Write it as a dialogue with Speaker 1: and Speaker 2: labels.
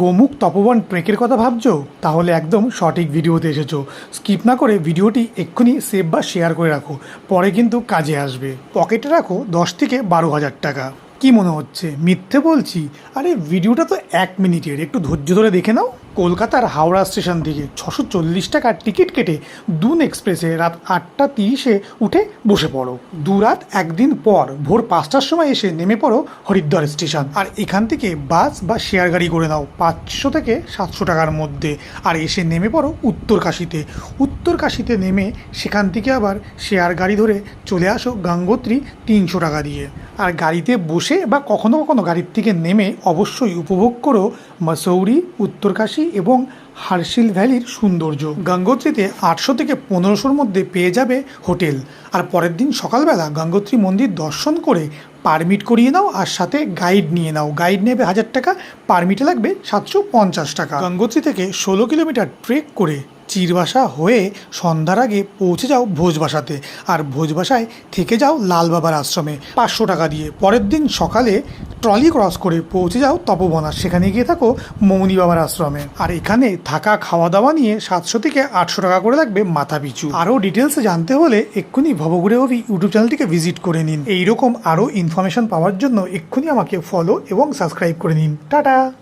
Speaker 1: গোমুখ তপবন ট্রেকের কথা ভাবছ? তাহলে একদম সঠিক ভিডিওতে এসেছ। স্কিপ না করে ভিডিওটি এক্ষুনি সেভ বা শেয়ার করে রাখো, পরে কিন্তু কাজে আসবে। পকেটে রাখো দশ থেকে বারো হাজার টাকা। কি মনে হচ্ছে? মিথ্যে বলছি? আরে ভিডিওটা তো এক মিনিটের। একটু ধৈর্য ধরে দেখে নাও। কলকাতার হাওড়া স্টেশন থেকে ছশো চল্লিশ টাকার টিকিট কেটে দুন এক্সপ্রেসে রাত আটটা তিরিশে উঠে বসে পড়ো। দু রাত একদিন পর ভোর পাঁচটার সময় এসে নেমে পড়ো হরিদ্বার স্টেশন। আর এখান থেকে বাস বা শেয়ার গাড়ি করে নাও, পাঁচশো থেকে সাতশো টাকার মধ্যে। আর এসে নেমে পড়ো উত্তরকাশিতে। উত্তরকাশিতে নেমে সেখান থেকে আবার শেয়ার গাড়ি ধরে চলে আসো গঙ্গোত্রী তিনশো টাকা দিয়ে। আর গাড়িতে বসে বা কখনো কখনো গাড়ির থেকে নেমে অবশ্যই উপভোগ করো মসৌরি, উত্তরকাশী এবং হার্শিল ভ্যালির সৌন্দর্য। গঙ্গোত্রীতে আটশো থেকে পনেরোশোর মধ্যে পেয়ে যাবে হোটেল। আর পরের দিন সকালবেলা গঙ্গোত্রী মন্দির দর্শন করে পারমিট করিয়ে নাও আর সাথে গাইড নিয়ে নাও। গাইড নেবে হাজার টাকা, পারমিটে লাগবে সাতশো পঞ্চাশ টাকা। গঙ্গোত্রী থেকে ষোলো কিলোমিটার ট্রেক করে চিরবাসা হয়ে সন্ধ্যার আগে পৌঁছে যাও ভোজবাসাতে আর ভোজবাসায় থেকে যাও লাল বাবার আশ্রমে পাঁচশো টাকা দিয়ে। পরের দিন সকালে ট্রলি ক্রস করে পৌঁছে যাও তপবনা সেখানে গিয়ে থাকো মৌনি বাবার আশ্রমে। আর এখানে থাকা খাওয়া দাওয়া নিয়ে সাতশো থেকে আটশো টাকা করে লাগবে মাথা পিছু। আরও ডিটেলসে জানতে হলে এক্ষুনি ভবঘুরে হবি ইউটিউব চ্যানেলটিকে ভিজিট করে নিন। এইরকম আরও ইনফরমেশন পাওয়ার জন্য এক্ষুনি আমাকে ফলো এবং সাবস্ক্রাইব করে নিন। টাটা!